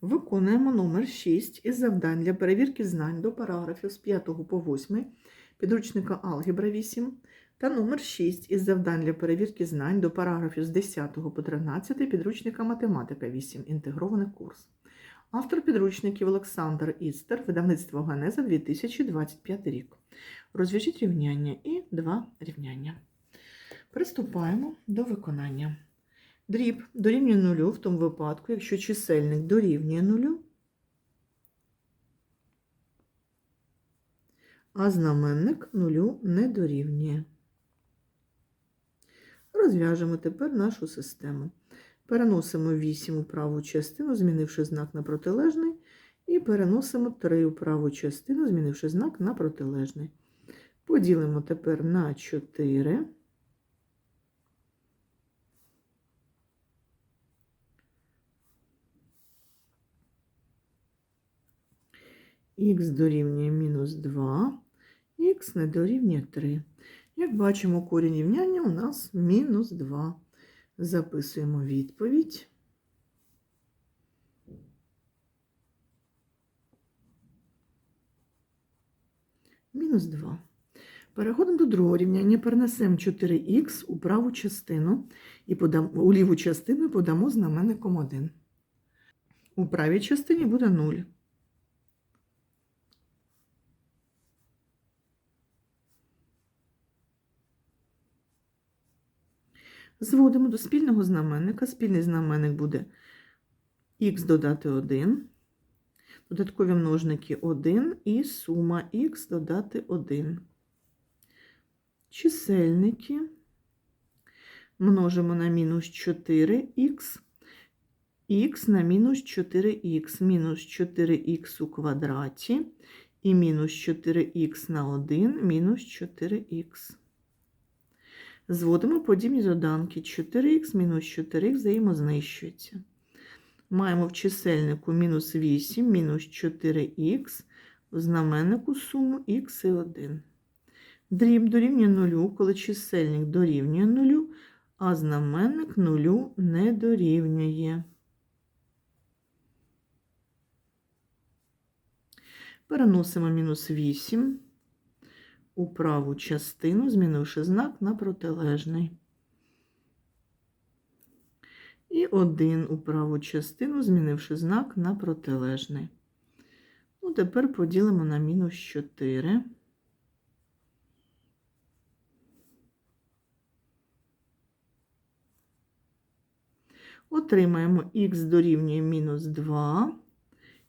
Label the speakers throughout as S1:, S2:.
S1: Виконуємо номер 6 із завдань для перевірки знань до параграфів з 5 по 8 підручника Алгебра 8 та номер 6 із завдань для перевірки знань до параграфів з 10 по 13 підручника Математика 8. Інтегрований курс. Автор підручників Олександр Істер, видавництво Ганеза 2025 рік. Розв'яжіть рівняння і два рівняння. Приступаємо до виконання. Дріб дорівнює нулю в тому випадку, якщо чисельник дорівнює нулю, а знаменник нулю не дорівнює. Розв'яжемо тепер нашу систему. Переносимо 8 у праву частину, змінивши знак на протилежний, і переносимо 3 у праву частину, змінивши знак на протилежний. Поділимо тепер на 4. Х дорівнює мінус 2, х не дорівнює 3. Як бачимо, корінь рівняння у нас мінус 2. Записуємо відповідь. Мінус 2. Переходимо до другого рівняння. Перенесемо 4х у праву частину і подамо, у ліву частину і подамо знаменником 1. У правій частині буде 0. Зводимо до спільного знаменника. Спільний знаменник буде х додати 1, додаткові множники 1 і сума х додати 1. Чисельники множимо на мінус 4х, х на мінус 4х, мінус 4х у квадраті і мінус 4х на 1, мінус 4х. Зводимо подібні доданки 4х мінус 4х взаємознищуються. Маємо в чисельнику мінус 8, мінус 4х, в знаменнику суму х і 1. Дріб дорівнює 0, коли чисельник дорівнює 0, а знаменник 0 не дорівнює. Переносимо мінус 8 у праву частину, змінивши знак на протилежний. І 1 у праву частину, змінивши знак на протилежний. Ну, тепер поділимо на мінус 4. Отримаємо х дорівнює мінус 2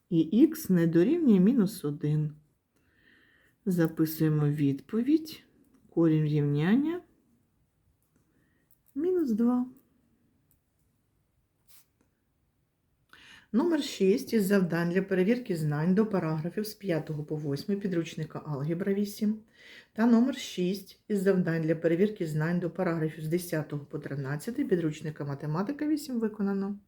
S1: і х не дорівнює мінус 1. Записуємо відповідь, корінь рівняння мінус 2. Номер 6 із завдань для перевірки знань до параграфів з 5 по 8 підручника Алгебра 8 та номер 6 із завдань для перевірки знань до параграфів з 10 по 13 підручника Математика 8 виконано.